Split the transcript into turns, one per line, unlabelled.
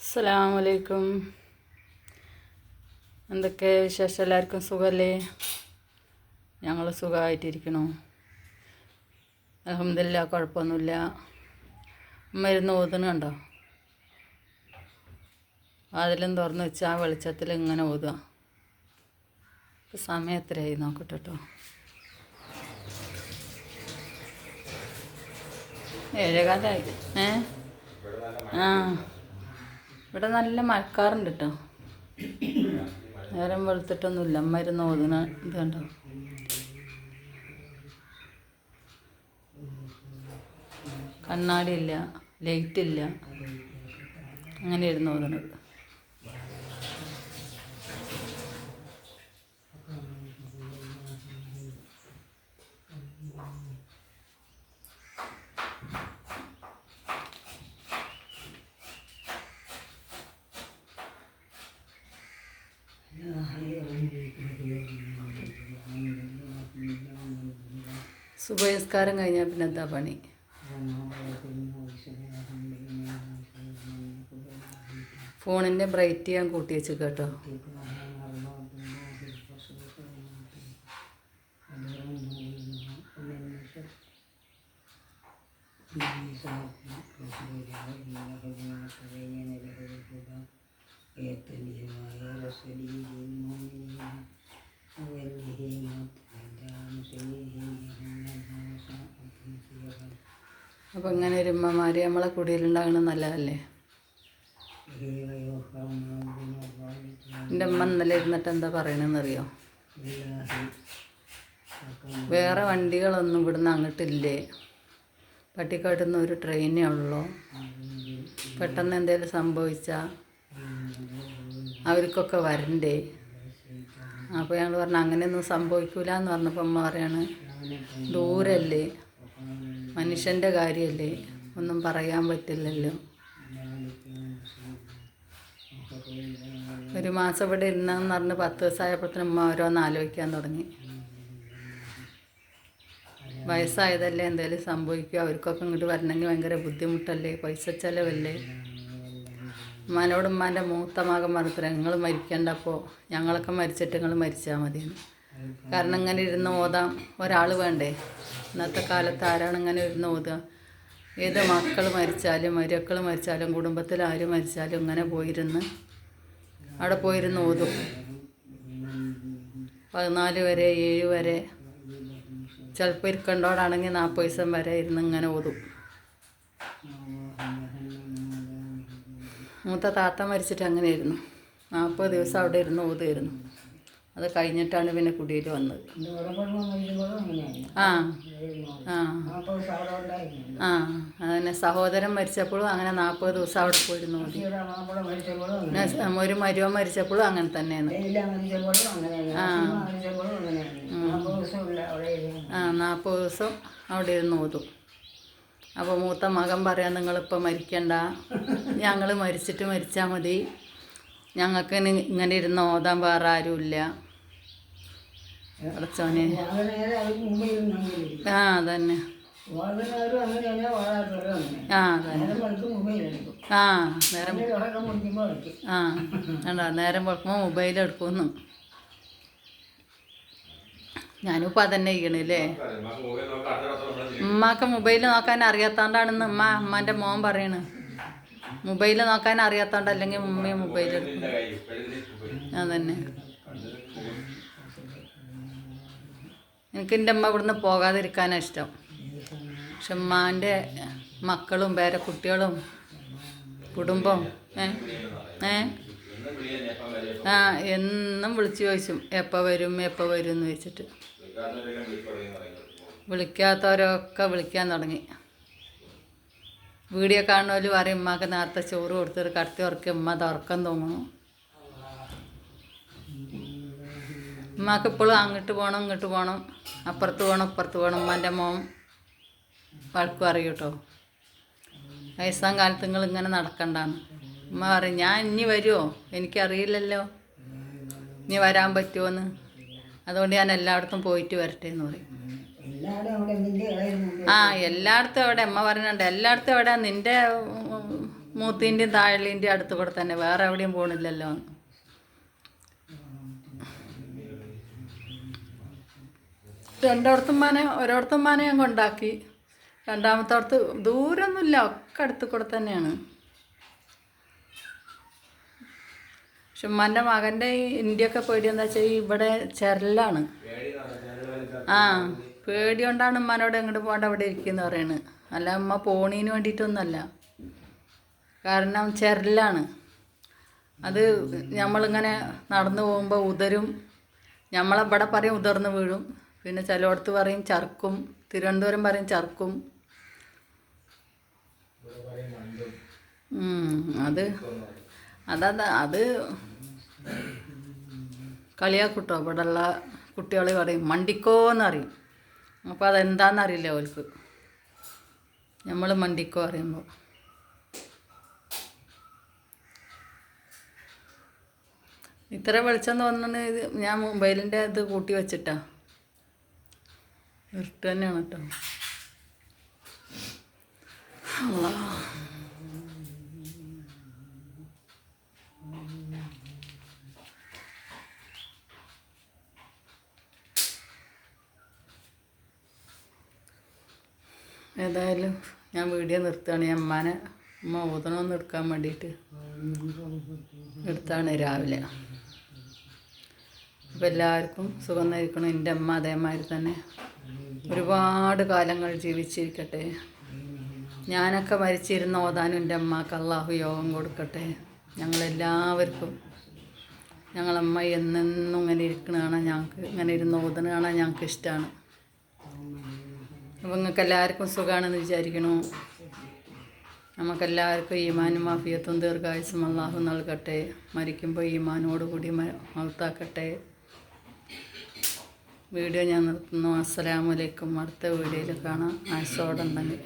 അസ്സലാമു അലൈക്കും എന്തൊക്കെ വിശേഷം? എല്ലാവർക്കും സുഖമല്ലേ ഞങ്ങൾ സുഖമായിട്ടിരിക്കണോ അലഹമില്ല കുഴപ്പമൊന്നുമില്ല. മരുന്ന് ഓതുന്നുണ്ടോ അതിലും തുറന്ന് വെച്ച് ആ വെളിച്ചത്തിൽ ഇങ്ങനെ ഓതുക. ഇപ്പം സമയം എത്രയായി നോക്കട്ടെ കേട്ടോ ഏഴേകാലായി. ഏ? ആ. ഇവിടെ നല്ല മഴക്കാറുണ്ട് കേട്ടോ നേരം വെളുത്തിട്ടൊന്നുമില്ല. മരുന്ന് ഓതുന്ന ഇത് കണ്ടോ? കണ്ണാടിയില്ല ലൈറ്റില്ല. അങ്ങനെ ഇരുന്ന് ഓതുന്നത്. സുബഹിസ്കാരം കഴിഞ്ഞാൽ പിന്നെ എന്താ പണി? ഫോണിന്റെ ബ്രൈറ്റ് ഞാൻ കൂട്ടി വെച്ച് കേട്ടോ. അപ്പം ഇങ്ങനെ ഒരു ഉമ്മമാർ നമ്മളെ കുടിയിലുണ്ടാകണം നല്ലതല്ലേ? എന്റെ അമ്മ ഇന്നലെ ഇരുന്നിട്ട് എന്താ പറയണെന്നറിയോ? വേറെ വണ്ടികളൊന്നും ഇവിടുന്ന് അങ്ങോട്ടില്ലേ? പട്ടിക്കാട്ടിൽ ഒരു ട്രെയിനേ ഉള്ളൂ. പെട്ടെന്ന് എന്തെങ്കിലും സംഭവിച്ചാൽ അവർക്കൊക്കെ വരണ്ടേ? അപ്പോൾ ഞങ്ങൾ പറഞ്ഞു അങ്ങനെയൊന്നും സംഭവിക്കൂല എന്ന് പറഞ്ഞപ്പോൾ അമ്മ പറയാണ് ദൂരല്ലേ? മനുഷ്യന്റെ കാര്യമല്ലേ ഒന്നും പറയാൻ പറ്റില്ലല്ലോ. ഒരു മാസം ഇവിടെ ഇരുന്നെന്ന് പറഞ്ഞ് പത്ത് ദിവസമായപ്പോഴത്തേനും അമ്മ ഓരോന്ന് ആലോചിക്കാൻ തുടങ്ങി. വയസ്സായതല്ലേ എന്തെങ്കിലും സംഭവിക്കുക അവർക്കൊക്കെ ഇങ്ങോട്ട് വരണമെങ്കിൽ ഭയങ്കര ബുദ്ധിമുട്ടല്ലേ? പൈസ ചെലവല്ലേ? ഉമ്മാനോട് ഉമ്മാന്റെ മൂത്ത മകൻ പറഞ്ഞത്ര നിങ്ങൾ മരിക്കേണ്ടപ്പോൾ ഞങ്ങളൊക്കെ മരിച്ചിട്ട് നിങ്ങൾ മരിച്ചാൽ മതിയെന്ന്. കാരണം ഇങ്ങനെ ഇരുന്ന് ഓതാം. ഒരാൾ വേണ്ടേ? ഇന്നത്തെ കാലത്ത് ആരാണ് ഇങ്ങനെ ഇരുന്ന് ഓതുക? ഏത് മക്കൾ മരിച്ചാലും മരുക്കൾ മരിച്ചാലും കുടുംബത്തിൽ ആര് മരിച്ചാലും ഇങ്ങനെ പോയിരുന്ന് അവിടെ പോയിരുന്ന് ഓതും. പതിനാല് വരെ ഏഴ് വരെ. ചിലപ്പോൾ ഇരിക്കണ്ടോടാണെങ്കിൽ നാൽപ്പത് ദിവസം വരെ ഇരുന്ന് ഇങ്ങനെ ഓതും. മൂത്ത താത്ത മരിച്ചിട്ട് അങ്ങനെയായിരുന്നു. നാൽപ്പത് ദിവസം അവിടെ ഇരുന്ന് ഓതുമായിരുന്നു. അത് കഴിഞ്ഞിട്ടാണ് പിന്നെ കുടിയിൽ വന്നത്. ആ ആ. ആ അതന്നെ സഹോദരൻ മരിച്ചപ്പോഴും അങ്ങനെ നാൽപ്പത് ദിവസം അവിടെ പോയിരുന്നു മതി. ഒരു മരുവൻ മരിച്ചപ്പോഴും അങ്ങനെ തന്നെയാണ്. ആ ആ നാൽപ്പത് ദിവസം അവിടെ ഇരുന്ന് ഓതും. അപ്പോൾ മൂത്ത മകൻ പറയാം നിങ്ങളിപ്പോൾ മരിക്കണ്ട. ഞങ്ങൾ മരിച്ചിട്ട് മരിച്ചാൽ മതി. ഞങ്ങൾക്ക് ഇങ്ങനെ ഇരുന്ന് ഓതാൻ വേറെ ആരുമില്ല. അടച്ചോനെ ആ അതന്നെ. ആ അതന്നെ. ആ നേരം ആ വേണ്ട നേരം വെളുക്കുമ്പോൾ മൊബൈൽ എടുക്കുന്നു ഞാനിപ്പോൾ അതന്നെ ഇക്കണല്ലേ ഉമ്മാക്ക് മൊബൈൽ നോക്കാൻ അറിയാത്തോണ്ടാണെന്ന് ഉമ്മ അമ്മാന്റെ മോൻ പറയണ്. മൊബൈൽ നോക്കാൻ അറിയാത്തോണ്ട് അല്ലെങ്കിൽ മമ്മിയും മൊബൈൽ എടുക്കും. അതന്നെ. എനിക്ക് എന്റെ അമ്മ ഇവിടുന്ന് പോകാതിരിക്കാനാണ് ഇഷ്ടം. പക്ഷെ ഉമ്മാന്റെ മക്കളും പേരെ കുട്ടികളും കുടുംബം ഏ ആ എന്നും വിളിച്ചു ചോദിച്ചും എപ്പോൾ വരും എപ്പോൾ വരും എന്ന് വെച്ചിട്ട് വിളിക്കാത്തവരൊക്കെ വിളിക്കാൻ തുടങ്ങി. വീഡിയോ കാണുന്നവർ പറയും ഉമ്മാക്ക് നേരത്തെ ചോറ് കൊടുത്തിട്ട് കടത്തി ഉറക്കി ഉമ്മ തുറക്കം തോന്നുന്നു ഉമ്മാക്ക് ഇപ്പോഴും അങ്ങോട്ട് പോകണം ഇങ്ങോട്ട് പോകണം അപ്പുറത്ത് പോകണം ഇപ്പുറത്ത് പോകണം ഉമ്മാന്റെ മോൻ വഴക്കും അറിയും കേട്ടോ. വയസ്സാം കാലത്ത് നിങ്ങൾ ഇങ്ങനെ നടക്കണ്ടാണ് ഉമ്മ പറയും ഞാൻ ഇനി വരുമോ എനിക്കറിയില്ലല്ലോ. ഇനി വരാൻ പറ്റുമോ എന്ന് അതുകൊണ്ട് ഞാൻ എല്ലായിടത്തും പോയിട്ട് വരട്ടെ എന്ന് പറയും. ആ എല്ലായിടത്തും അവിടെ അമ്മ പറഞ്ഞുണ്ട് എല്ലായിടത്തും അവിടെ നിന്റെ മൂത്തിന്റെയും താഴലിന്റെയും അടുത്ത് കൂടെ തന്നെ. വേറെ എവിടെയും പോണില്ലല്ലോ. രണ്ടിടത്തും മാനെ ഒരിടത്തും മാനെ ഞാൻ കൊണ്ടാക്കി രണ്ടാമത്തോടത്ത് ഒക്കെ അടുത്ത് കൂടെ തന്നെയാണ്. പക്ഷെ ഉമ്മാന്റെ മകന്റെ ഇന്ത്യയൊക്കെ എന്താ വെച്ചാൽ ഇവിടെ ചെരലാണ്. ആ. പേടി കൊണ്ടാണ് ഉമ്മാനോട് എങ്ങോട്ട് പോകണ്ട അവിടെ ഇരിക്കുന്നു പറയുന്നത് അല്ല ഉമ്മ പോണീന് വേണ്ടിയിട്ടൊന്നുമല്ല കാരണം ചെരലാണ്. അത് നമ്മളിങ്ങനെ നടന്നു പോകുമ്പോൾ ഉതരും. നമ്മളെവിടെ പറയും ഉതിർന്ന് വീഴും. പിന്നെ ചിലയിടത്ത് പറയും ചർക്കും. തിരുവനന്തപുരം പറയും ചർക്കും. അത് അതത് അത് കളിയാക്കൂട്ടോ. ഇവിടെയുള്ള കുട്ടികൾ പറയും മണ്ടിക്കോന്ന് അറിയും അപ്പോൾ അതെന്താണെന്നറിയില്ല അവർക്ക് നമ്മൾ മണ്ടിക്കോ അറിയുമ്പോൾ ഇത്ര വെളിച്ചം തോന്നുന്നത് ഇത് ഞാൻ മൊബൈലിന്റെ അത് കൂട്ടി വെച്ചിട്ടാ. ഇരുട്ട് തന്നെയാണ് കേട്ടോ അള്ളാ. ഏതായാലും ഞാൻ വീഡിയോ നിർത്തുകയാണ്. ഞാൻ അമ്മാനെ അമ്മ ഊതണമെന്ന് എടുക്കാൻ വേണ്ടിയിട്ട് എടുത്താണ് രാവിലെ. അപ്പം എല്ലാവർക്കും സുഖം നയിക്കണം എന്റെ അമ്മ അതേമാതിരി തന്നെ ഒരുപാട് കാലങ്ങൾ ജീവിച്ചിരിക്കട്ടെ. ഞാനൊക്കെ മരിച്ചിരുന്ന ഓതാനും എന്റെ അമ്മയ്ക്ക് അള്ളാഹു യോഗം കൊടുക്കട്ടെ. ഞങ്ങളെല്ലാവർക്കും ഞങ്ങളമ്മ എന്നെന്നും ഇങ്ങനെ ഇരിക്കണ ഞങ്ങൾക്ക് ഇങ്ങനെ ഇരുന്ന് ഓതണ കാണാൻ ഞങ്ങൾക്ക് ഇഷ്ടമാണ്. അപ്പോൾ നിങ്ങൾക്ക് എല്ലാവർക്കും സുഖമാണെന്ന് വിചാരിക്കണു. നമുക്കെല്ലാവർക്കും ഈമാനും മാഫിയത്തും ദീർഘായുസും അള്ളാഹു നൽകട്ടെ. മരിക്കുമ്പോൾ ഈമാനോടുകൂടി മൗത്താക്കട്ടെ. വീഡിയോ ഞാൻ നിർത്തുന്നു. അസ്സലാമലൈക്കും അടുത്ത വീഡിയോയിൽ കാണാം. ആയുസോടുണ്ടെങ്കിൽ